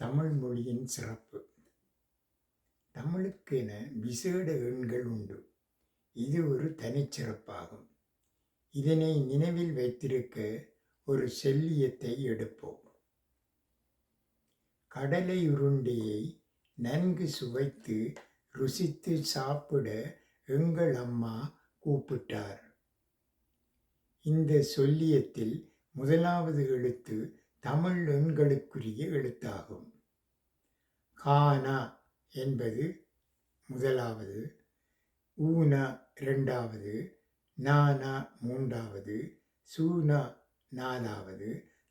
தமிழ் மொழியின் சிறப்பு. தமிழுக்கென விசேட எண்கள் உண்டு. இது ஒரு தனிச்சிறப்பாகும் இதனை நினைவில் வைத்திருக்க ஒரு செல்லியத்தை எடுப்போம். கடலை உருண்டையை நன்கு சுவைத்து ருசித்து சாப்பிட எங்கள் அம்மா கூப்பிட்டார். இந்த சொல்லியத்தில் முதலாவது எழுத்து தமிழ் எண்களுக்குரிய எழுத்தாகும். கானா என்பது முதலாவது ஊனா இரண்டாவது நானா மூன்றாவது சூனா நாலாவது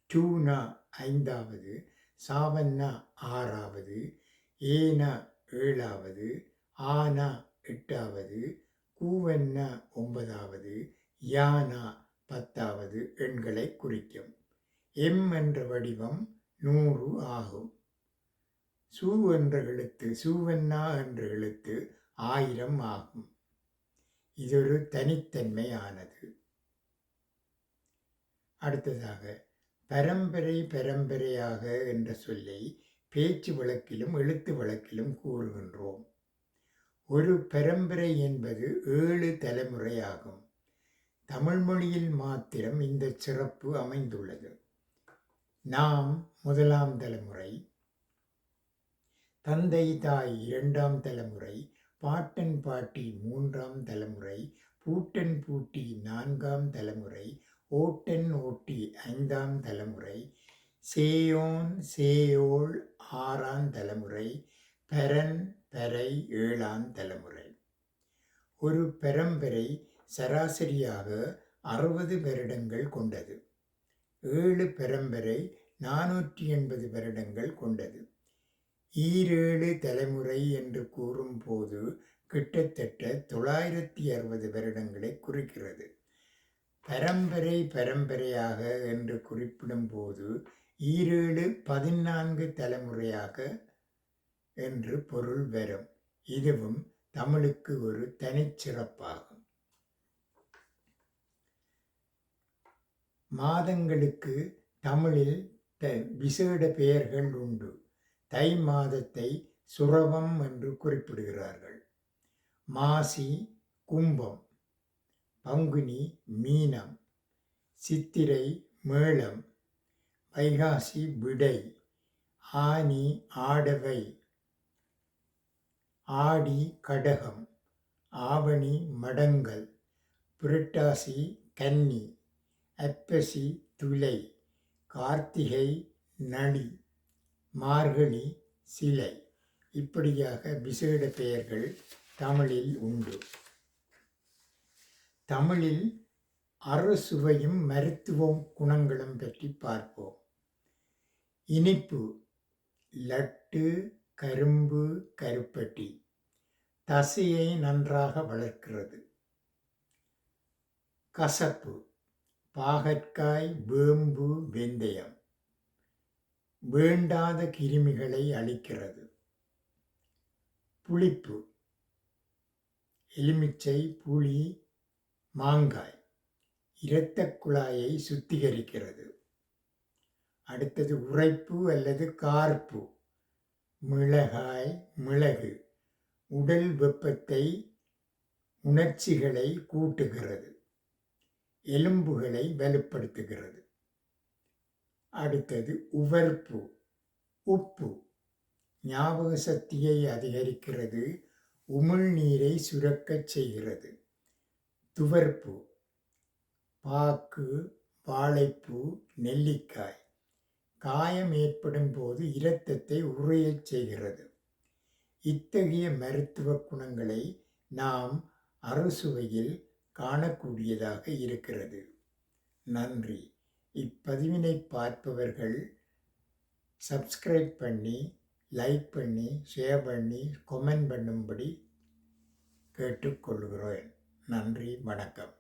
டூனா ஐந்தாவது சாவன்னா ஆறாவது ஏனா ஏழாவது ஆனா எட்டாவது கூவன்னா ஒன்பதாவது யானா பத்தாவது எண்களை குறிக்கும். எம் என்ற வடிவம் நூறு ஆகும். சூ என்ற எழுத்து சூவன்னா என்ற எழுத்து ஆயிரம் ஆகும். இதொரு தனித்தன்மையானது. அடுத்ததாக பரம்பரை பரம்பரையாக என்ற சொல்லை பேச்சு வழக்கிலும் எழுத்து வழக்கிலும் கூறுகின்றோம். ஒரு பரம்பரை என்பது ஏழு தலைமுறையாகும். தமிழ்மொழியில் மாத்திரம் இந்த சிறப்பு அமைந்துள்ளது. நாம் முதலாம் தலைமுறை. தந்தை தாய் இரண்டாம் தலைமுறை. பாட்டன் பாட்டி மூன்றாம் தலைமுறை. பூட்டன் பூட்டி நான்காம் தலைமுறை. ஓட்டன் ஓட்டி ஐந்தாம் தலைமுறை. சேயோன் சேயோள் ஆறாம் தலைமுறை. பெரன் பெரை ஏழாம் தலைமுறை. ஒரு பெரம்பரை சராசரியாக அறுபது வருடங்கள் கொண்டது. ஏழு பரம்பரை நானூற்றி எண்பது வருடங்கள் கொண்டது. ஈரேழு தலைமுறை என்று கூறும்போது கிட்டத்தட்ட தொள்ளாயிரத்தி அறுபது வருடங்களை குறிக்கிறது. பரம்பரை பரம்பரையாக என்று குறிப்பிடும்போது ஈரேழு பதினான்கு தலைமுறையாக என்று பொருள் வரும். இதுவும் தமிழுக்கு ஒரு தனிச்சிறப்பாகும். மாதங்களுக்கு தமிழில் த விசேட பெயர்கள் உண்டு. தை மாதத்தை சுரவம் என்று குறிப்பிடுகிறார்கள். மாசி கும்பம். பங்குனி மீனம். சித்திரை மேளம். வைகாசி விடை. ஆனி ஆடவை. ஆடி கடகம். ஆவணி மடங்கள். புரட்டாசி கன்னி. அப்பசி துளை கார்த்திகை நளி மார்கழி சிலை. இப்படியாக விசேட பெயர்கள் தமிழில் உண்டு. தமிழில் அறுசுவையும் மருத்துவ குணங்களும் பற்றி பார்ப்போம். இனிப்பு லட்டு கரும்பு கருப்பட்டி. தசையை நன்றாக வளர்க்கிறது. கசப்பு பாகற்காய் வேம்பு வெந்தயம் வேண்டாத கிருமிகளை அளிக்கிறது. புளிப்பு எலுமிச்சை புளி மாங்காய் இரத்த குழாயை சுத்திகரிக்கிறது. அடுத்தது உரைப்பு அல்லது கார்ப்பு மிளகாய் மிளகு உடல் வெப்பத்தை உணர்ச்சிகளை கூட்டுகிறது. எலும்புகளை வலுப்படுத்துகிறது. அடுத்தது உவர்ப்பு. உப்பு. ஞாபக சக்தியை அதிகரிக்கிறது. உமிழ்நீரை சுரக்கச் செய்கிறது. துவர்ப்பு. பாக்கு வாழைப்பூ நெல்லிக்காய். காயம் ஏற்படும் போது இரத்தத்தை உறையச் செய்கிறது. இத்தகைய மருத்துவ குணங்களை நாம் அறுசுவையில் காணக்கூடியதாக இருக்கிறது. நன்றி. இப்பதிவினை பார்ப்பவர்கள் சப்ஸ்கிரைப் பண்ணி லைக் பண்ணி ஷேர் பண்ணி கொமெண்ட் பண்ணும்படி கேட்டுக்கொள்கிறேன். நன்றி. வணக்கம்.